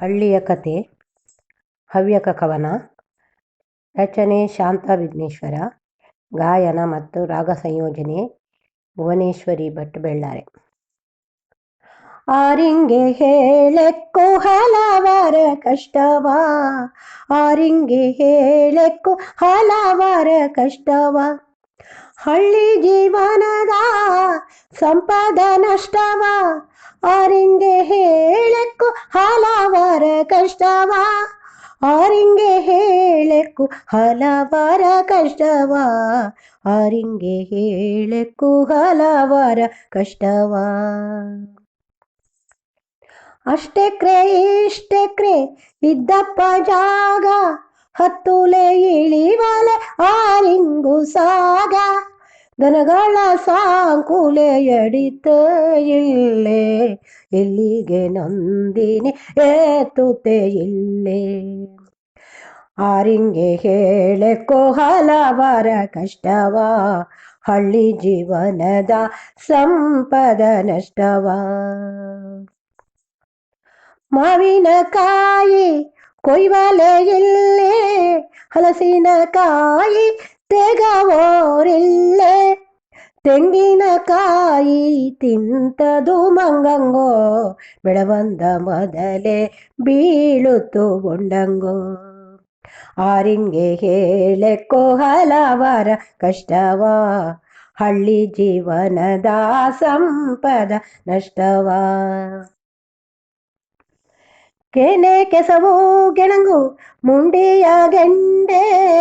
ಹಳ್ಳಿಯ ಕತೆ, ಹವ್ಯಕ ಕವನ, ರಚನೆ ಶಾಂತ ವಿಘ್ನೇಶ್ವರ ಗಾಯನ ಮತ್ತು ರಾಗ ಸಂಯೋಜನೆ, ಭುವನೇಶ್ವರಿ ಭಟ್ ಬೆಳ್ಳಾರೆ. ಆರಿಂಗೆ ಹೇಳಕ್ಕು ಹಲವಾರ ಕಷ್ಟವ? ಆರಿಂಗೆ ಹೇಳಕ್ಕು ಹಲವಾರ ಕಷ್ಟವ? ಹಳ್ಳಿ ಜೀವನದ ಸಂಪದ ನಷ್ಟವ, ಆರಿಂಗೆ ಹೇಳಕ್ಕು ಹಲವರ ಕಷ್ಟವ, ಆರಿಂಗೆ ಹೇಳಕ್ಕು ಹಲವರ ಕಷ್ಟವ, ಆರಿಂಗೆ ಹೇಳಕ್ಕು ಹಲವರ ಕಷ್ಟವ. ಅಷ್ಟೆಕ್ರೆ ಇಷ್ಟೆಕ್ರೆ ಇದ್ದಪ್ಪ ಜಾಗ, ಹತ್ತುಲೆ ಇಳಿವಲೆ, ಆರಿಂಗು ಸಾಗ. ದನಗಳ ಸಾಂಕುಲೆಯಡಿತ ಇಲ್ಲೇ ಇಲ್ಲಿಗೆ ನಂದಿನಿ ಏತುತೆ ಇಲ್ಲೇ. ಆರಿಂಗೆ ಹೇಳೆ ಹಲವರ ಕಷ್ಟವ, ಹಳ್ಳಿ ಜೀವನದ ಸಂಪದ ನಷ್ಟವ. ಮಾವಿನಕಾಯಿ ಕೊಯ್ವಲೆ ಇಲ್ಲೇ ಹಲಸಿನಕಾಯಿ ತೆಗವೋರಿಲ್ಲೇ. ತೆಂಗಿನಕಾಯಿ ತಿಂತದು ಮಂಗಂಗೋ. ಬೆಳವಂದ ಮೊದಲೇ ಬೀಳುತ್ತು ಗೊಂಡಂಗೋ. ಆರಿಂಗೆ ಹೇಳೆಕ್ಕೋ ಹಲವರ ಕಷ್ಟವ. ಹಳ್ಳಿ ಜೀವನದ ಸಂಪದ ನಷ್ಟವ. ಕೆನೆ ಕೆಸವು ಗೆಣಂಗು, ಮುಂಡಿಯ ಗೆಂಡೆ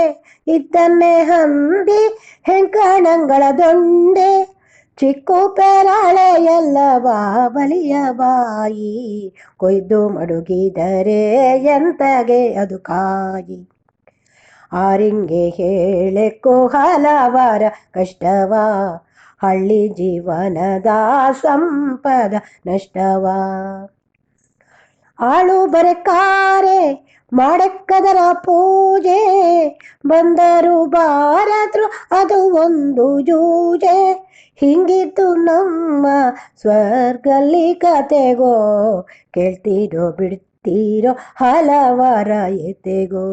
ಇದ್ದನ್ನೇ ಹಂಬಿ ಹೆಂಕಣಂಗಳ ದೊಂಡೆ, ಚಿಕ್ಕು ಪೆರಾಳೆ ಎಲ್ಲವ ಬಲಿಯ ಬಾಯಿ, ಕೊಯ್ದು ಮಡುಗಿದರೆ ಎಂತಗೆ ಅದು ಕಾಯಿ. ಆರಿಂಗೆ ಹೇಳೆಕ್ಕೋ ಹಲವಾರ ಕಷ್ಟವ, ಹಳ್ಳಿ ಜೀವನದ ಸಂಪದ ನಷ್ಟವ. ಆಳು ಬರೆಕಾರೆ ಮಾಡಕ್ಕದರ ಪೂಜೆ, ಬಂದರು ಬಾರದ್ರು ಅದು ಒಂದು ಜೂಜೆ. ಹಿಂಗಿತ್ತು ನಮ್ಮ ಸ್ವರ್ಗಲ್ಲಿ ಕತೆಗೋ, ಕೇಳ್ತೀರೋ ಬಿಡ್ತೀರೋ ಹಲವಾರ ಎತೆಗೋ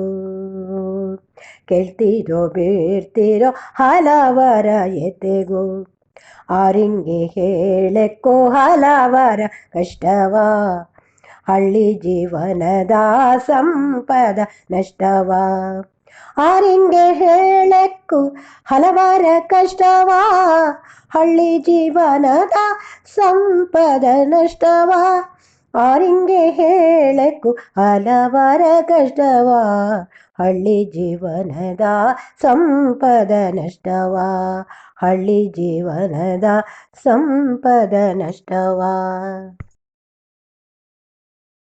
ಕೇಳ್ತೀರೋ ಬಿಡ್ತೀರೋ ಹಲವಾರ ಎತೆಗೋ ಆರಿಂಗೆ ಹೇಳಕ್ಕೋ ಹಲವಾರ ಕಷ್ಟವ ಹಳ್ಳಿ ಜೀವನದ ಸಂಪದ ನಷ್ಟವ. ಆರಿಂಗೆ ಹೇಳಕ್ಕೂ ಹಲವಾರ ಕಷ್ಟವ. ಹಳ್ಳಿ ಜೀವನದ ಸಂಪದ ನಷ್ಟವ. ಆರಿಂಗೆ ಹೇಳಕ್ಕು ಹಲವಾರ ಕಷ್ಟವ. ಹಳ್ಳಿ ಜೀವನದ ಸಂಪದ ನಷ್ಟವ. ಹಳ್ಳಿ ಜೀವನದ ಸಂಪದ ನಷ್ಟವ.